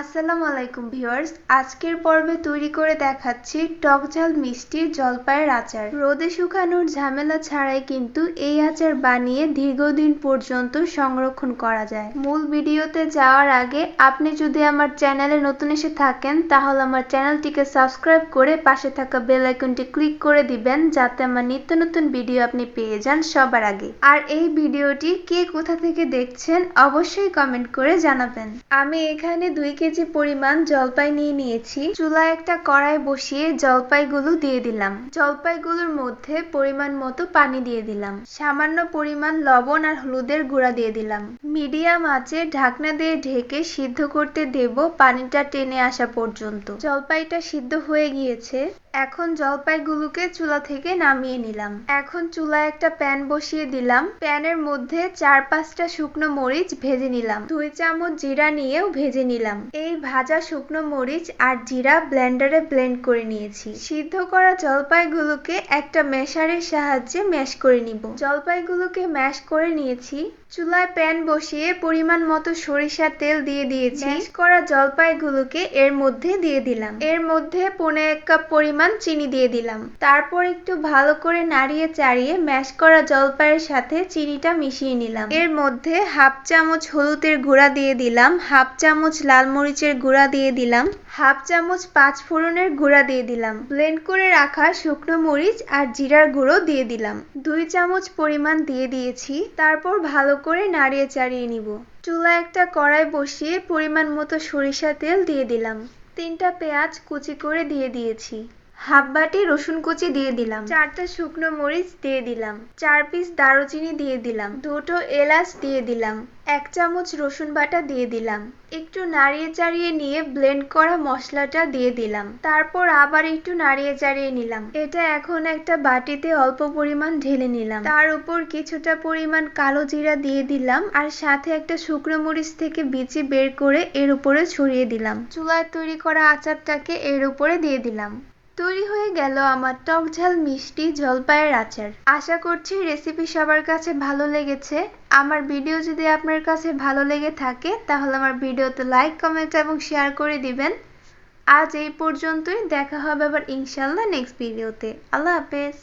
আসসালামু আলাইকুম ভিউয়ার্স। আজকের পর্বে তৈরি করে দেখাচ্ছি টক ঝাল মিষ্টি জলপাইয়ের আচার। রোদে শুকানোর ঝামেলা ছাড়াই কিন্তু এই আচার বানিয়ে দীর্ঘদিন পর্যন্ত সংরক্ষণ করা যায়। মূল ভিডিওতে যাওয়ার আগে আপনি যদি আমার চ্যানেলে নতুন এসে থাকেন, তাহলে আমার চ্যানেলটিকে সাবস্ক্রাইব করে পাশে থাকা বেল আইকনটি ক্লিক করে দিবেন, যাতে আমার নিত্য নতুন ভিডিও আপনি পেয়ে যান সবার আগে। আর এই ভিডিওটি কে কোথা থেকে দেখছেন, অবশ্যই কমেন্ট করে জানাবেন। আমি এখানে দুই কেজি পরিমাণ জলপাই নিয়ে নিয়েছি। চুলায় একটা কড়াই বসিয়ে জলপাইগুলো দিয়ে দিলাম। জলপাইগুলোর মধ্যে পরিমাণ মতো পানি দিয়ে দিলাম। সামান্য পরিমাণ লবণ আর হলুদের গুঁড়া দিয়ে দিলাম। মিডিয়াম আঁচে ঢাকনা দিয়ে ঢেকে সিদ্ধ করতে দেব পানিটা টেনে আসা পর্যন্ত। জলপাইটা সিদ্ধ হয়ে গিয়েছে। এখন জলপাইগুলোকে চুলা থেকে নামিয়ে নিলাম। এখন চুলায় একটা প্যান বসিয়ে দিলাম। প্যানের মধ্যে চার পাঁচটা শুকনো মরিচ ভেজে নিলাম। দুই চামচ জিরা নিয়েও ভেজে নিলাম। এই ভাজা শুকনো মরিচ আর জিরা ব্লেন্ডারে ব্লেন্ড করে নিয়েছি। সিদ্ধ করা জলপাইগুলোকে একটা মেশারের সাহায্যে ম্যাশ করে নিব। জলপাইগুলোকে ম্যাশ করে নিয়েছি। চুলায় প্যান বসিয়ে পরিমাণ মতো সরিষার তেল দিয়ে দিয়েছি। ম্যাশ করা জলপাইগুলোকে এর মধ্যে দিয়ে দিলাম। এর মধ্যে পনে এক কাপ পরিমাণ চিনি দিয়ে দিলাম। তারপর একটু ভালো করে নাড়িয়ে চাড়িয়ে ম্যাশ করা জলপাইয়ের সাথে চিনিটা মিশিয়ে নিলাম। এর মধ্যে হাফ চামচ হলুদের গুঁড়া দিয়ে দিলাম। হাফ চামচ লাল মরিচের গুঁড়া দিয়ে দিলাম। হাফ চামচ পাঁচ ফোড়নের গুঁড়া দিয়ে দিলাম। ব্লেন্ড করে রাখা শুকনো মরিচ আর জিরার গুঁড়ো দিয়ে দিলাম। দুই চামচ পরিমাণ দিয়ে দিয়েছি। তারপর ভালো করে নাড়িয়ে চাড়িয়ে নিব। চুলা একটা কড়াই বসিয়ে পরিমাণ মতো সরিষা তেল দিয়ে দিলাম। তিনটা পেঁয়াজ কুচি করে দিয়ে দিয়েছি। হাফ বাটি রসুন কুচি দিয়ে দিলাম। চারটা শুকনো মরিচ দিয়ে দিলাম। চার পিস দারুচিনি দিয়ে দিলাম। দুটো এলাচ দিয়ে দিলাম। এক চামচ রসুন বাটা দিয়ে দিলাম। একটু নাড়িয়ে চাড়িয়ে নিয়ে ব্লেন্ড করা মশলাটা দিয়ে দিলাম। তারপর আবার একটু নাড়িয়ে চাড়িয়ে নিলাম। এটা এখন একটা বাটিতে অল্প পরিমাণ ঢেলে নিলাম। তার উপর কিছুটা পরিমাণ কালো জিরা দিয়ে দিলাম আর সাথে একটা শুকনো মরিচ থেকে বিচি বের করে এর উপরে ছড়িয়ে দিলাম। চুলায় তৈরি করা আচারটাকে এর উপরে দিয়ে দিলাম। তৈরি হয়ে গেল আমার টক ঝাল মিষ্টি জলপাইয়ের আচার। আশা করছি রেসিপি সবার কাছে ভালো লেগেছে। আমার ভিডিও যদি আপনার কাছে ভালো লেগে থাকে, তাহলে আমার ভিডিওতে লাইক কমেন্ট এবং শেয়ার করে দিবেন। আজ এই পর্যন্তই, দেখা হবে আবার ইনশাল্লাহ নেক্সট ভিডিওতে আল্লাহ হাফেজ।